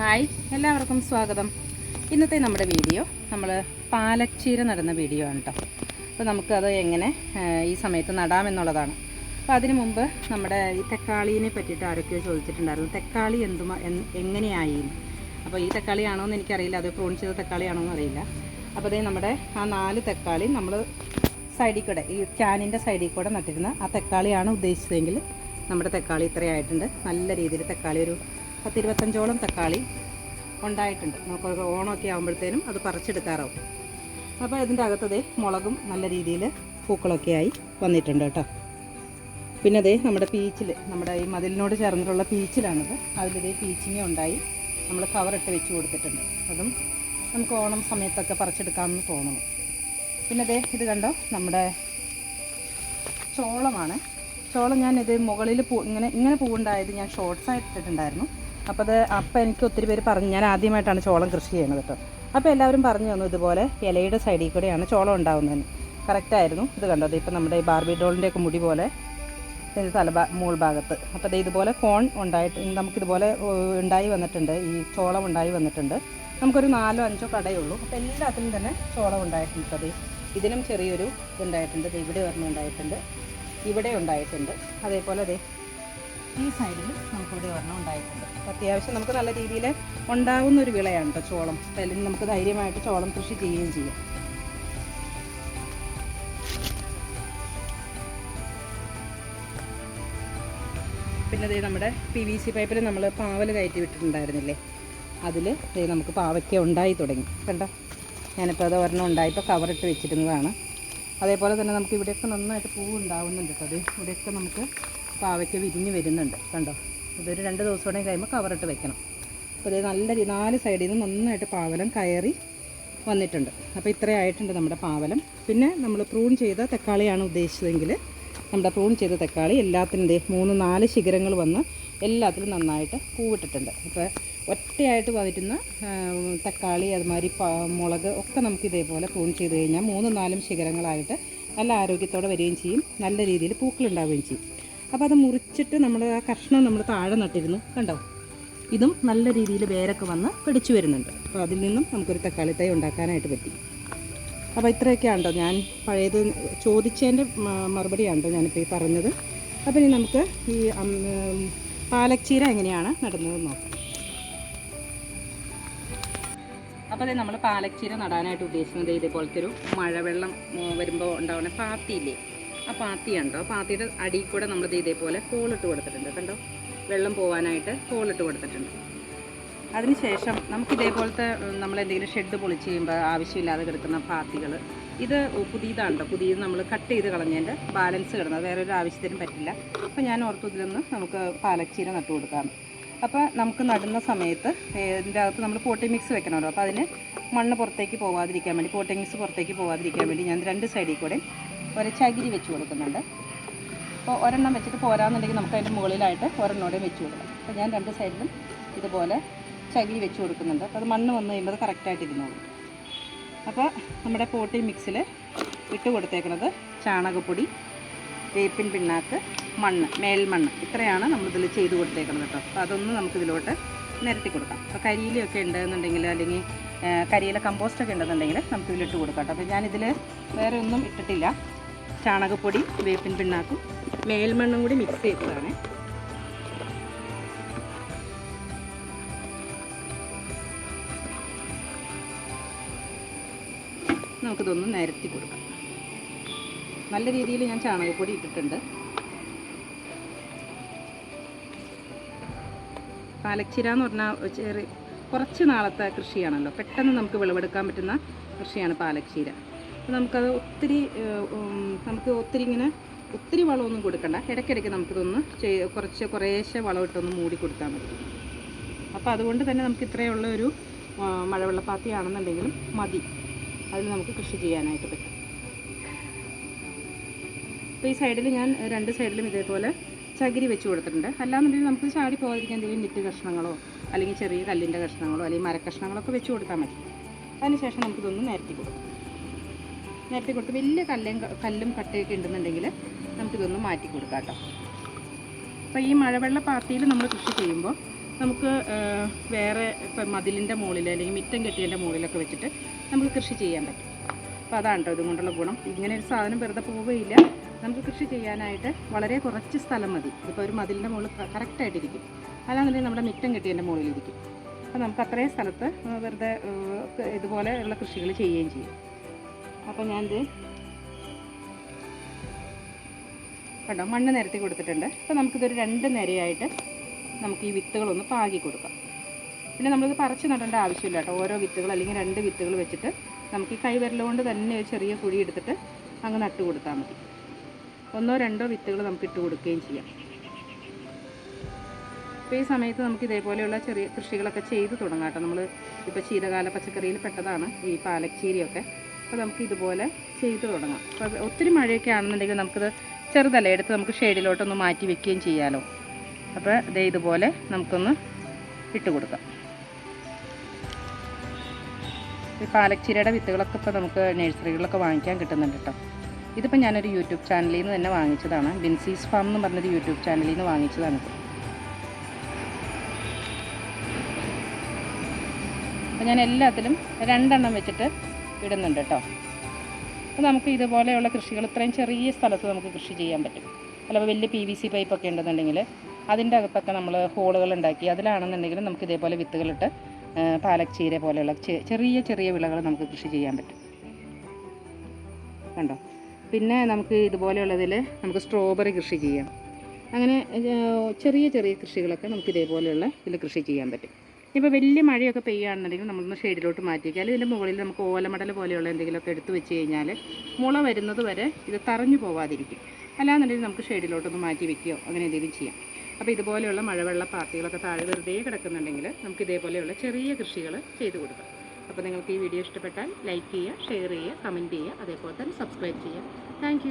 Hi എല്ലാവർക്കും സ്വാഗതം. ഇന്നത്തെ നമ്മുടെ വീഡിയോ നമ്മൾ പാലച്ചീര നടുന്ന വീഡിയോ ആണ് കേട്ടോ അപ്പോൾ നമുക്കത് എങ്ങനെ ഈ സമയത്ത് നടാമെന്നുള്ളതാണ് അപ്പോൾ അതിനു മുമ്പ് നമ്മുടെ ഈ തക്കാളീനെ പറ്റിയിട്ട് ആരൊക്കെയോ ചോദിച്ചിട്ടുണ്ടായിരുന്നു. തക്കാളി എന്തുമാ എങ്ങനെയായി. അപ്പോൾ ഈ തക്കാളിയാണോ എന്ന് എനിക്കറിയില്ല. അത് പ്രൂൺ ചെയ്ത തക്കാളിയാണോ എന്ന് അറിയില്ല. അപ്പോൾ അതേ നമ്മുടെ ആ നാല് തക്കാളി നമ്മൾ സൈഡിൽ കൂടെ ഈ ക്യാനിന്റെ സൈഡിൽ കൂടെ നട്ടിരുന്ന ആ തക്കാളിയാണ് ഉദ്ദേശിച്ചതെങ്കിൽ നമ്മുടെ തക്കാളി ഇത്രയായിട്ടുണ്ട്. നല്ല രീതിയിൽ തക്കാളി ഒരു പത്തിരുപത്തഞ്ചോളം തക്കാളി ഉണ്ടായിട്ടുണ്ട്. നമുക്ക് ഓണമൊക്കെ ആകുമ്പോഴത്തേനും അത് പറിച്ചെടുക്കാറാവും. അപ്പോൾ ഇതിന്റെ അകത്തത് മുളകും നല്ല രീതിയിൽ പൂക്കളൊക്കെ ആയി വന്നിട്ടുണ്ട് കേട്ടോ. പിന്നെ അതേ നമ്മുടെ പീച്ചിൽ നമ്മുടെ ഈ മതിലിനോട് ചേർന്നിട്ടുള്ള പീച്ചിലാണിത്. അതിലിതേ പീച്ചിങ്ങ ഉണ്ടായി. നമ്മൾ കവറിട്ട് വെച്ച് കൊടുത്തിട്ടുണ്ട്. അതും നമുക്ക് ഓണം സമയത്തൊക്കെ പറിച്ചെടുക്കാമെന്ന് തോന്നുന്നു. പിന്നെ അതേ ഇത് കണ്ടോ? നമ്മുടെ ചോളമാണ്. ചോളം ഞാനിത് മുകളിൽ പൂ ഇങ്ങനെ ഇങ്ങനെ പൂവുണ്ടായത് ഞാൻ ഷോർട്ട്സ് ആയിട്ട് ഇട്ടിട്ടുണ്ടായിരുന്നു. അപ്പോൾ അത് അപ്പം എനിക്ക് ഒത്തിരി പേര് പറഞ്ഞു ഞാൻ ആദ്യമായിട്ടാണ് ചോളം കൃഷി ചെയ്യുന്നത് കേട്ടോ അപ്പോൾ എല്ലാവരും പറഞ്ഞു തന്നു ഇതുപോലെ ഇലയുടെ സൈഡിൽ കൂടെയാണ് ചോളം ഉണ്ടാകുന്നതെന്ന് കറക്റ്റായിരുന്നു ഇത് കണ്ടത് ഇപ്പം നമ്മുടെ ഈ ബാർബി ഡോളിന്റെ ഒക്കെ മുടി പോലെ ഇതിന്റെ തലഭാ മൂൾ ഭാഗത്ത്. അപ്പോൾ ഇത് ഇതുപോലെ കോൺ ഉണ്ടായിട്ട് നമുക്കിതുപോലെ ഉണ്ടായി വന്നിട്ടുണ്ട്. ഈ ചോളം ഉണ്ടായി വന്നിട്ടുണ്ട്. നമുക്കൊരു നാലോ അഞ്ചോ കടയുള്ളൂ അപ്പോൾ എല്ലാത്തിനും തന്നെ ചോളം ഉണ്ടായിട്ടുണ്ട് അത് ഇതിനും ചെറിയൊരു ഇതുണ്ടായിട്ടുണ്ട്. ഇവിടെ ഒരെണ്ണം ഉണ്ടായിട്ടുണ്ട്. ഇവിടെ ഉണ്ടായിട്ടുണ്ട്. അതേപോലെ അതെ ഈ സൈഡിൽ നമുക്കിവിടെ ഒരെണ്ണം ഉണ്ടായിട്ടുണ്ട്. അത്യാവശ്യം നമുക്ക് നല്ല രീതിയിൽ ഉണ്ടാകുന്ന ഒരു വിളയാണ് കേട്ടോ ചോളം. അല്ലെങ്കിൽ നമുക്ക് ധൈര്യമായിട്ട് ചോളം കൃഷി ചെയ്യുകയും ചെയ്യാം. പിന്നെ ദേ നമ്മുടെ പി വി സി പൈപ്പിൽ നമ്മൾ പാവൽ കയറ്റി വിട്ടിട്ടുണ്ടായിരുന്നില്ലേ? അതിൽ ദേ നമുക്ക് പാവയ്ക്ക ഉണ്ടായി തുടങ്ങി. കണ്ടോ? ഞാനിപ്പോൾ അത് ഒരെണ്ണം ഉണ്ടായിപ്പോൾ കവറിട്ട് വെച്ചിരുന്നതാണ്. അതേപോലെ തന്നെ നമുക്ക് ഇവിടെയൊക്കെ നന്നായിട്ട് പൂവ് ഉണ്ടാവുന്നുണ്ട് കേട്ടോ അത് ഇവിടെയൊക്കെ നമുക്ക് പാവയ്ക്ക വിരിഞ്ഞ് വരുന്നുണ്ട്. കണ്ടോ? ഇതൊരു രണ്ട് ദിവസം കൂടെ കഴിയുമ്പോൾ കവറിട്ട് വെക്കണം. അപ്പോൾ ഇത് നല്ല നാല് സൈഡിൽ നിന്ന് നന്നായിട്ട് പാവലം കയറി വന്നിട്ടുണ്ട്. അപ്പോൾ ഇത്രയായിട്ടുണ്ട് നമ്മുടെ പാവലം. പിന്നെ നമ്മൾ പ്രൂൺ ചെയ്ത തക്കാളിയാണ് ഉദ്ദേശിച്ചതെങ്കിൽ നമ്മുടെ പ്രൂൺ ചെയ്ത തക്കാളി എല്ലാത്തിന്റെ മൂന്ന് നാല് ശിഖരങ്ങൾ വന്ന് എല്ലാത്തിലും നന്നായിട്ട് പൂവിട്ടിട്ടുണ്ട്. അപ്പോൾ ഒറ്റയായിട്ട് വന്നിരുന്ന തക്കാളി അതുമാതിരി മുളക് ഒക്കെ നമുക്ക് ഇതേപോലെ പ്രൂൺ ചെയ്ത് കഴിഞ്ഞാൽ മൂന്നും നാലും ശിഖരങ്ങളായിട്ട് നല്ല ആരോഗ്യത്തോടെ വരികയും ചെയ്യും. നല്ല രീതിയിൽ പൂക്കളുണ്ടാവുകയും ചെയ്യും. അപ്പോൾ അത് മുറിച്ചിട്ട് നമ്മൾ ആ കഷ്ണം നമ്മൾ താഴെ നട്ടിരുന്നു. കണ്ടോ? ഇതും നല്ല രീതിയിൽ വേരൊക്കെ വന്ന് പിടിച്ചു വരുന്നുണ്ട്. അപ്പോൾ അതിൽ നിന്നും നമുക്കൊരു തക്കാളി തൈ ഉണ്ടാക്കാനായിട്ട് പറ്റി. അപ്പോൾ ഇത്രയൊക്കെയാണല്ലോ ഞാൻ പഴയത് ചോദിച്ചതിന്റെ മറുപടിയാണ്ടോ ഞാനിപ്പോൾ ഈ പറഞ്ഞത്. അപ്പോൾ ഇനി നമുക്ക് ഈ പാലക്ചീര എങ്ങനെയാണ് നടുന്നത് നോക്കാം. അപ്പോൾ അതെ നമ്മൾ പാലക്ചീര നടാനായിട്ട് ഉദ്ദേശിക്കുന്നത് ഇതേപോലത്തെ ഒരു മഴവെള്ളം വരുമ്പോൾ ഉണ്ടാവുന്ന പാത്തിയില്ലേ? ആ പാത്തി ഉണ്ടോ പാത്തിയുടെ അടിയിൽ കൂടെ നമ്മൾ ഇതേപോലെ കോളിട്ട് കൊടുത്തിട്ടുണ്ട് കണ്ടോ? വെള്ളം പോകാനായിട്ട് കോളിട്ട് കൊടുത്തിട്ടുണ്ട്. അതിനുശേഷം നമുക്ക് ഇതേപോലത്തെ എന്തെങ്കിലും ഷെഡ് പൊളിച്ച് ചെയ്യുമ്പോൾ ആവശ്യമില്ലാതെ കിടക്കുന്ന പാത്തികൾ ഇത് പുതിയതാണ് പുതിയത് നമ്മൾ കട്ട് ചെയ്ത് കളഞ്ഞതിന്റെ ബാലൻസ് കിടന്നത് വേറെ ഒരു ആവശ്യത്തിനും പറ്റില്ല. അപ്പോൾ ഞാൻ ഓർത്തു ഇതിലൊന്ന് നമുക്ക് പാലച്ചീര നട്ടു കൊടുക്കാം. അപ്പോൾ നമുക്ക് നടുന്ന സമയത്ത് ഇതിന്റെ അകത്ത് നമ്മൾ പോട്ടി മിക്സ് വെക്കണമല്ലോ. അപ്പോൾ അതിന് മണ്ണ് പുറത്തേക്ക് പോവാതിരിക്കാൻ വേണ്ടി പോട്ടി മിക്സ് പുറത്തേക്ക് പോവാതിരിക്കാൻ വേണ്ടി ഞാൻ രണ്ട് സൈഡിൽ കൂടെ ഒരു ചകിരി വെച്ച് കൊടുക്കുന്നുണ്ട്. അപ്പോൾ ഒരെണ്ണം വെച്ചിട്ട് പോരാന്നുണ്ടെങ്കിൽ നമുക്ക് അതിന്റെ മുകളിലായിട്ട് ഒരെണ്ണോടെ വെച്ച് കൊടുക്കാം. അപ്പോൾ ഞാൻ രണ്ട് സൈഡിലും ഇതുപോലെ ചകിരി വെച്ച് കൊടുക്കുന്നുണ്ട്. അപ്പോൾ അത് മണ്ണ് വന്ന് കഴിയുമ്പോൾ അത് കറക്റ്റായിട്ട് ഇരുന്നോളും. അപ്പോൾ നമ്മുടെ പോട്ടി മിക്സിൽ ഇട്ട് കൊടുത്തേക്കുന്നത് ചാണകപ്പൊടി വേപ്പിൻ പിണ്ണാക്ക് മണ്ണ് മേൽമണ്ണ്. ഇത്രയാണ് നമ്മളിതിൽ ചെയ്ത് കൊടുത്തേക്കുന്നത് കേട്ടോ. അപ്പോൾ അതൊന്ന് നമുക്കിതിലോട്ട് നിരത്തി കൊടുക്കാം. അപ്പോൾ കരിയിലൊക്കെ ഉണ്ടെന്നുണ്ടെങ്കിൽ അല്ലെങ്കിൽ കരിയിലെ കമ്പോസ്റ്റൊക്കെ ഉണ്ടെന്നുണ്ടെങ്കിൽ നമുക്ക് ഇതിലിട്ട് കൊടുക്കാം കേട്ടോ. അപ്പോൾ ഞാനിതിൽ വേറെ ഒന്നും ഇട്ടിട്ടില്ല. ചാണകപ്പൊടി വേപ്പിൻ പിണ്ണാക്കും മേൽമണ്ണും കൂടി മിക്സ് ചെയ്തതാണ്. നമുക്കിതൊന്ന് നിരത്തി കൊടുക്കാം. നല്ല രീതിയിൽ ഞാൻ ചാണകപ്പൊടി ഇട്ടിട്ടുണ്ട്. പാലച്ചിര എന്ന് പറഞ്ഞാൽ ചെറിയ കുറച്ച് നാളത്തെ കൃഷിയാണല്ലോ. പെട്ടെന്ന് നമുക്ക് വിളവെടുക്കാൻ പറ്റുന്ന കൃഷിയാണ് അപ്പോൾ നമുക്കത് ഒത്തിരി നമുക്ക് ഒത്തിരി ഇങ്ങനെ ഒത്തിരി വളമൊന്നും കൊടുക്കണ്ട. ഇടയ്ക്കിടയ്ക്ക് നമുക്കിതൊന്ന് ചെയ് കുറച്ച് കുറേശ്ശെ വളമിട്ടൊന്ന് മൂടി കൊടുത്താൽ മതി. അപ്പോൾ അതുകൊണ്ട് തന്നെ നമുക്ക് ഇത്രയുള്ള ഒരു മഴവെള്ളപ്പാത്തിയാണെന്നുണ്ടെങ്കിലും മതി. അതിൽ നമുക്ക് കൃഷി ചെയ്യാനായിട്ട് പറ്റും. അപ്പോൾ ഈ സൈഡിൽ ഞാൻ രണ്ട് സൈഡിലും ഇതേപോലെ ചകിരി വെച്ച് കൊടുത്തിട്ടുണ്ട്. അല്ലാന്നുണ്ടെങ്കിൽ നമുക്ക് ചാടി പോകാതിരിക്കാൻ എന്തെങ്കിലും നിറ്റ് കഷ്ണങ്ങളോ അല്ലെങ്കിൽ ചെറിയ കല്ലിന്റെ കഷ്ണങ്ങളോ അല്ലെങ്കിൽ മരക്കഷ്ണങ്ങളോ ഒക്കെ വെച്ച് കൊടുത്താൽ മതി. അതിനുശേഷം നമുക്കിതൊന്ന് നിരത്തി കൊടുക്കാം. നിരത്തി കൊടുത്ത് വലിയ കല്ലും കല്ലും കട്ടയൊക്കെ ഉണ്ടെന്നുണ്ടെങ്കിൽ നമുക്കിതൊന്ന് മാറ്റി കൊടുക്കാം കേട്ടോ. അപ്പോൾ ഈ മഴവെള്ള പാത്തിയിൽ നമ്മൾ കൃഷി ചെയ്യുമ്പോൾ നമുക്ക് വേറെ ഇപ്പം മതിലിന്റെ മുകളിൽ അല്ലെങ്കിൽ മിറ്റം കെട്ടിയതിന്റെ മുകളിലൊക്കെ വെച്ചിട്ട് നമുക്ക് കൃഷി ചെയ്യാൻ പറ്റും. അപ്പോൾ അതാണ് കേട്ടോ ഇതുകൊണ്ടുള്ള ഗുണം. ഇങ്ങനെ ഒരു സാധനം വെറുതെ പോവുകയില്ല. നമുക്ക് കൃഷി ചെയ്യാനായിട്ട് വളരെ കുറച്ച് സ്ഥലം മതി. ഇതിപ്പോൾ ഒരു മതിലിന്റെ മുകളിൽ കറക്റ്റായിട്ടിരിക്കും. അല്ലാന്നുണ്ടെങ്കിൽ നമ്മുടെ മിറ്റം കെട്ടിയതിന്റെ മുകളിലിരിക്കും. അപ്പോൾ നമുക്ക് അത്രയും സ്ഥലത്ത് വെറുതെ ഇതുപോലെയുള്ള കൃഷികൾ ചെയ്യുകയും ചെയ്യും. അപ്പോൾ ഞാനിത് കണ്ടോ മണ്ണ് നിരത്തി കൊടുത്തിട്ടുണ്ട്. അപ്പോൾ നമുക്കിതൊരു രണ്ട് നിരയായിട്ട് നമുക്ക് ഈ വിത്തുകളൊന്ന് പാകി കൊടുക്കാം. പിന്നെ നമ്മളിത് പറിച്ച് നടേണ്ട ആവശ്യമില്ല കേട്ടോ. ഓരോ വിത്തുകൾ അല്ലെങ്കിൽ രണ്ട് വിത്തുകൾ വെച്ചിട്ട് നമുക്ക് ഈ കൈവിരൽ കൊണ്ട് തന്നെ ഒരു ചെറിയ കുഴി എടുത്തിട്ട് അങ്ങ് നട്ട് കൊടുത്താൽ മതി. ഒന്നോ രണ്ടോ വിത്തുകൾ നമുക്ക് ഇട്ട് കൊടുക്കുകയും ചെയ്യാം. അപ്പോൾ ഈ സമയത്ത് നമുക്ക് ഇതേപോലെയുള്ള ചെറിയ കൃഷികളൊക്കെ ചെയ്ത് തുടങ്ങാം കേട്ടോ. നമ്മൾ ഇപ്പോൾ ശീതകാല പച്ചക്കറിയിൽ പെട്ടതാണ് ഈ പാലച്ചീരിയൊക്കെ അപ്പോൾ നമുക്ക് ഇതുപോലെ ചെയ്ത് തുടങ്ങാം. അപ്പോൾ ഒത്തിരി മഴയൊക്കെ ആണെന്നുണ്ടെങ്കിൽ നമുക്കിത് ചെറുതല്ല എടുത്ത് നമുക്ക് ഷെയ്ഡിലോട്ടൊന്ന് മാറ്റി വെക്കുകയും ചെയ്യാമല്ലോ അപ്പോൾ ദേ ഇതുപോലെ നമുക്കൊന്ന് ഇട്ട് കൊടുക്കാം. ഈ പാലച്ചീരയുടെ വിത്തുകളൊക്കെ ഇപ്പോൾ നമുക്ക് നഴ്സറികളിലൊക്കെ വാങ്ങിക്കാൻ കിട്ടുന്നുണ്ട് കേട്ടോ. ഇതിപ്പോൾ ഞാനൊരു യൂട്യൂബ് ചാനലിൽ നിന്ന് തന്നെ വാങ്ങിച്ചതാണ്. ബിൻസീസ് ഫാം എന്ന് പറഞ്ഞൊരു യൂട്യൂബ് ചാനലിൽ നിന്ന് വാങ്ങിച്ചതാണ് ഇത്. അപ്പോൾ ഞാൻ എല്ലാത്തിലും രണ്ടെണ്ണം വെച്ചിട്ട് ഇടുന്നുണ്ട് കേട്ടോ അപ്പോൾ നമുക്ക് ഇതുപോലെയുള്ള കൃഷികൾ ഇത്രയും ചെറിയ സ്ഥലത്ത് നമുക്ക് കൃഷി ചെയ്യാൻ പറ്റും. അല്ല വലിയ പി വി സി പൈപ്പൊക്കെ ഉണ്ടെന്നുണ്ടെങ്കിൽ അതിന്റെ അകത്തൊക്കെ നമ്മൾ ഹോളുകൾ ഉണ്ടാക്കി അതിലാണെന്നുണ്ടെങ്കിൽ നമുക്ക് ഇതേപോലെ വിത്തുകളിട്ട് പാലക് ചീര പോലെയുള്ള ചെറിയ ചെറിയ വിളകൾ നമുക്ക് കൃഷി ചെയ്യാൻ പറ്റും. കണ്ടോ? പിന്നെ നമുക്ക് ഇതുപോലെയുള്ളതിൽ നമുക്ക് സ്ട്രോബെറി കൃഷി ചെയ്യാം. അങ്ങനെ ചെറിയ ചെറിയ കൃഷികളൊക്കെ നമുക്ക് ഇതേപോലെയുള്ള ഇതിൽ കൃഷി ചെയ്യാൻ പറ്റും. ഇപ്പോൾ വലിയ മഴയൊക്കെ പെയ്യുകയാണെന്നുണ്ടെങ്കിൽ നമ്മളൊന്ന് ഷെയ്ഡിലോട്ട് മാറ്റി വയ്ക്കുക അല്ലെങ്കിൽ ഇതിന്റെ മുകളിൽ നമുക്ക് ഓലമടൽ പോലെയുള്ള എന്തെങ്കിലുമൊക്കെ എടുത്തു വെച്ച് കഴിഞ്ഞാൽ മുള വരുന്നത് വരെ ഇത് തറഞ്ഞു പോവാതിരിക്കും. അല്ലാന്നുണ്ടെങ്കിൽ നമുക്ക് ഷെയ്ഡിലോട്ടൊന്ന് മാറ്റി വെക്കുകയോ അങ്ങനെ എന്തെങ്കിലും ചെയ്യാം. അപ്പോൾ ഇതുപോലെയുള്ള മഴവെള്ള പാർട്ടികളൊക്കെ താഴെ വെറുതെ കിടക്കുന്നുണ്ടെങ്കിൽ നമുക്ക് ഇതേപോലെയുള്ള ചെറിയ കൃഷികൾ ചെയ്തു കൊടുക്കാം. അപ്പോൾ നിങ്ങൾക്ക് ഈ വീഡിയോ ഇഷ്ടപ്പെട്ടാൽ ലൈക്ക് ചെയ്യുക ഷെയർ ചെയ്യുക കമന്റ് ചെയ്യുക അതേപോലെ തന്നെ സബ്സ്ക്രൈബ് ചെയ്യുക. താങ്ക്